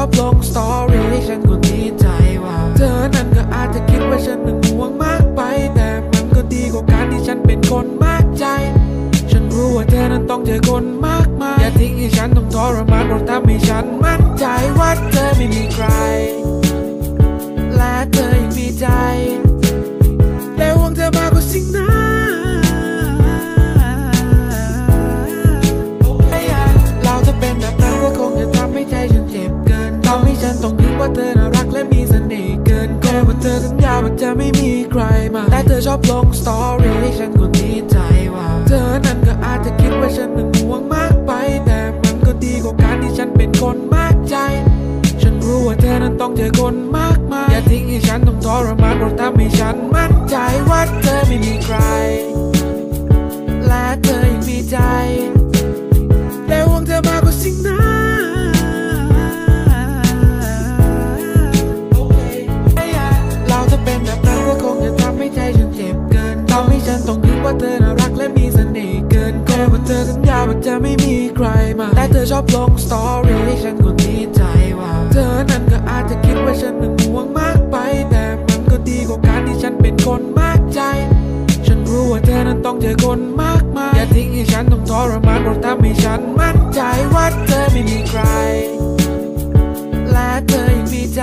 อบลงสตอรี่ให้ฉันคนนี้ใจว่า เธอนั้นก็อาจจะคิดว่าฉันนั้นห่วงมากไป แต่มันก็ดีกว่าการที่ฉันเป็นคนมากใจ ฉันรู้ว่าเธอนั้นต้องเจอคนมากมาย อย่าทิ้งให้ฉันต้องทรมานเพราะทำให้ฉันมั่นใจว่าเธอไม่มีใคระไม่มีใครมา แต่เธอชอบลงสตอรี่ให้ฉันคนนี้ใจว่า เธอนั้นก็อาจจะคิดว่าฉันนั้นห่วงมากไป แต่มันก็ดีกว่าการที่ฉันเป็นคนมากใจ ฉันรู้ว่าเธอนั้นต้องเจอคนมากมาย อย่าทิ้งให้ฉันต้องทรมานเพราะทำให้ฉันมั่นใจว่าเธอไม่มีใคร ว่าเธอสัญญาว่าจะไม่มีใครมา แต่เธอชอบลงสตอรี่ฉันคนนี้ใจว่า เธอนั้นก็อาจจะคิดว่าฉันนั้นห่วงมากไป แต่มันก็ดีกว่าการที่ฉันเป็นคนมากใจ ฉันรู้ว่าเธอนั้นต้องเจอคนมากมาย อย่าทิ้งให้ฉันต้องทรมานเพราะทำให้ฉันมั่นใจว่าเธอไม่มีใคร และเธอยังมีใจ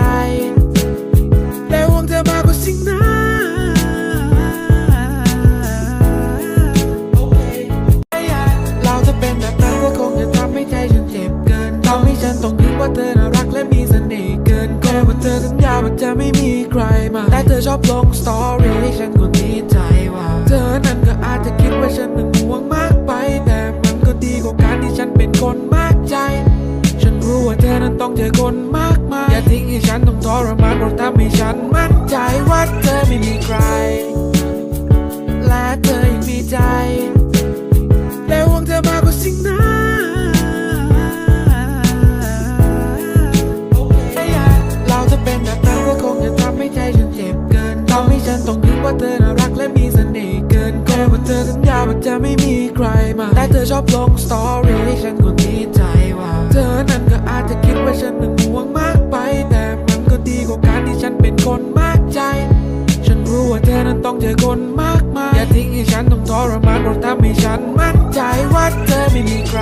ต้องเจอคนมากมาย อย่าทิ้งให้ฉันต้องทรมานเพราะทำให้ฉันมั่นใจว่าเธอไม่มีใคร และเธอยังมีใจ และหวังเธอมากกว่าสิ่งนั้นเราจะเป็นแบบนั้นก็คงจะทำให้ใจฉันเจ็บเกินทำให้ฉันต้องนึกว่าเธอ เธอนั้นต้องเจอคนมากมาย อย่าทิ้งให้ฉันต้องทรมานเพราะทำให้ฉันมั่นใจว่าเธอไม่มีใคร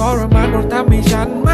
ทรมานเพราะทำให้ฉัน